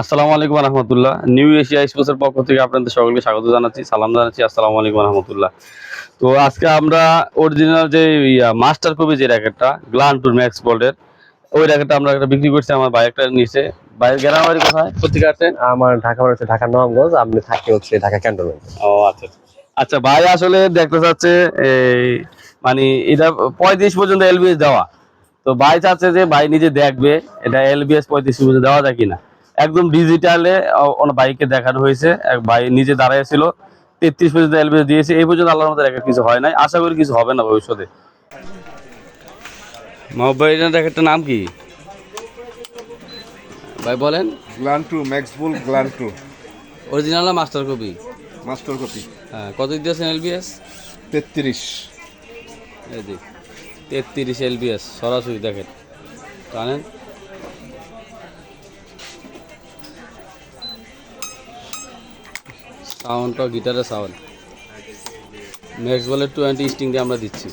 আসসালামু আলাইকুম রহমতুল্লাহ। New Asia স্পোর্টসের পক্ষ থেকে আপনাদের সকলকে স্বাগত জানাচ্ছি সালাম জানাচ্ছি আসসালামু আলাইকুম রহমতুল্লাহ। তো আজকে আমরা অরিজিনাল যে মাস্টার কপি যে র্যাকেটটা গ্লান টুর ম্যাক্স বোল্ডের ওই র্যাকেটটা আমরা একটা বিক্রি করছি আমার ভাই একটা নিচে ভাইয়ের গ্রাম বাড়ি কোথায়? কোথেকে আসছেন? আমার ঢাকা হচ্ছে ঢাকা নবাবগঞ্জ আপনি থাকি হচ্ছে ঢাকা ক্যান্টনমেন্ট ও আচ্ছা আচ্ছা। ভাই আসলে দেখতে চাচ্ছে এই মানে এটা পঁয়ত্রিশ পর্যন্ত এলবিএস দেওয়া। তো ভাই চাচ্ছে যে ভাই নিজে দেখবে এটা এলবিএস পঁয়ত্রিশ পর্যন্ত দেওয়া যায় কিনা। একদম ডিজিটালে বাইকে দেখানো হয়েছে। এক ভাই নিজে দাঁড়াইছিল তেত্রিশ পর্যন্ত এলবিএস দিয়েছে। এই পর্যন্ত আল্লাহর মতো একটা কিছু হয় নাই। আশা করি কিছু হবে না ভবিষ্যতে। মোবাইলের র্যাকেটটার নাম কি? ভাই বলেন। গ্লান টু ম্যাক্সবুল গ্লান two. Original master copy? Master copy. হ্যাঁ কত দিয়েছেন এলবিএস? তেত্রিশ। এই যে তেত্রিশ এলবিএস সরাসরি দেখেন। জানেন? সাউন্ডটা গিটারের সাউন্ড ম্যাক্স বলের টোয়েন্টি স্টিং দিয়ে আমরা দিচ্ছি।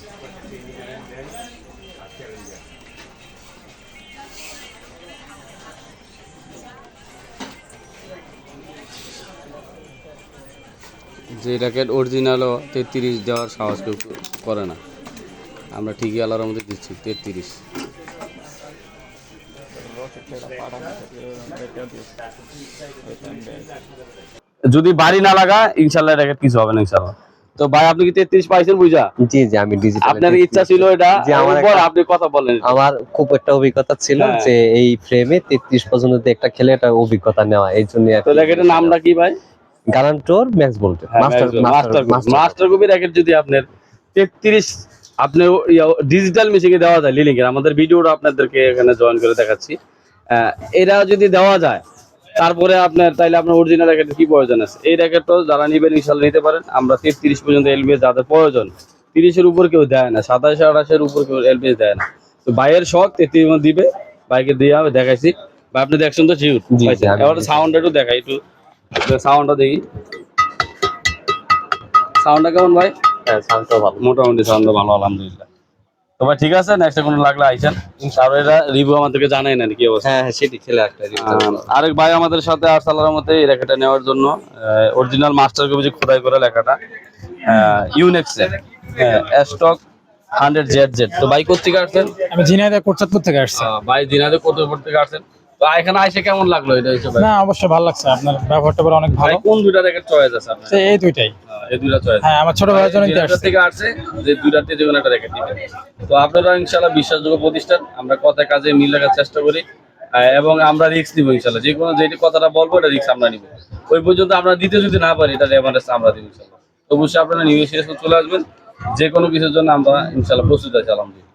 যে র্যাকেট অরিজিনালও তেত্রিশ দেওয়ার সাহস কেউ করে না। আমরা ঠিকই আল্লাহর মধ্যে দিচ্ছি, তেত্রিশ। যদি বাড়ি না লাগা ইনশাল্লাহ র্যাকেট কিছু হবে না ইনশাল্লাহ। তো ভাই আপনি কি তেত্রিশ পাইছেন বুঝা? জি জি আমি ডিজিটাল আপনার ইচ্ছা ছিল এটা আমার আপনি কথা বলেন। আমার খুব একটা অভিজ্ঞতা ছিল হ্যাঁ। যে এই ফ্রেমে তেত্রিশ পর্যন্ত দিয়ে একটা খেলে একটা অভিজ্ঞতা নেওয়া এই জন্য তো র্যাকেটের নামটা কি ভাই? গ্যারান্টোর ম্যাক্স বলতে master master master copy racket যদি আপনার তেত্রিশ আপনি ডিজিটাল মেশিনে দেওয়া যায় লিলিংয়ের আমাদের ভিডিওটা আপনাদেরকে এখানে জয়েন করে দেখাচ্ছি। এরা যদি দেওয়া যায় তারপরে আপনার তাইলে আপনার অরিজিনাল র্যাকেটের কি প্রয়োজন আছে? এই র্যাকেটও যারা নিবেন ইনশাল্লাহ নিতে পারেন। আমরা তেত্রিশ পর্যন্ত এলবিএস যাদের প্রয়োজন তিরিশের উপর কেউ দেয় না সাতাশ আঠাশের উপর কেউ এলবিএস দেয় না। তো বাইয়ের শখ তেত্রিশ দিবে বাইকে দিয়ে আমি দেখাইছি। বা আপনি দেখছেন তো জিউট জি, জি, আমি এবার সাউন্ডটা একটু দেখাই একটু সাউন্ডটা দেখি। সাউন্ডটা কেমন ভাই? হ্যাঁ সাউন্ডটা ভালো। মোটামুটি সাউন্ডটা ভালো আলহামদুলিল্লাহ। তো ভাই ঠিক আছে? নেক্সট কোনো লাগলে আইসেন। আর এটা রিভিউ আমাদেরকে জানাই নেন কি অবস্থা। হ্যাঁ হ্যাঁ সেটি খেলে একটা আরেক ভাই আমাদের সাথে আরসালার মতে এই লেখাটা নেওয়ার জন্য অরিজিনাল মাস্টার কপি যে খোদাই করে লেখাটা ইউনেক্সে স্টক হান্ড্রেড জেড জেড তো ভাই কোথেকে আসছেন? আমি ঝিনাইদহ কোটচাঁদপুর থেকে আসছি। ভাই দিনাজে কোটরপুর থেকে আসছেন। তো এখানে আইসে কেমন লাগল এটা হিসেবে? না অবশ্যই ভালো লাগছে। আপনার ব্যবহারটা পরে অনেক ভালো। কোন দুইটা রেখে চয়েস আছে আপনার? এই দুইটাই। এই দুইটা চয়েস হ্যাঁ আমার ছোট ভাইয়ের জন্য নিতে দিনাজপুর থেকে আসছে। যে দুইটাতে যে একটা রেখে দিবেন তো আপনারা ইনশাল্লাহ বিশ্বাসযোগ্য প্রতিষ্ঠান আমরা কথা কাজে মিল রাখার চেষ্টা করি এবং আমরা রিস্ক নিব ইনশাল্লাহ যে কোনো যেটি কথাটা বলব এটা রিস্ক আমরা নিব। ওই পর্যন্ত আমরা দিতে যদি না পারি এটা আমরা দিব অবশ্যই আপনারা নিউ এসে চলে আসবেন। যে কোনো কিছুর জন্য আমরা ইনশাল্লাহ প্রস্তুত আছি আলহামদুলিল্লাহ।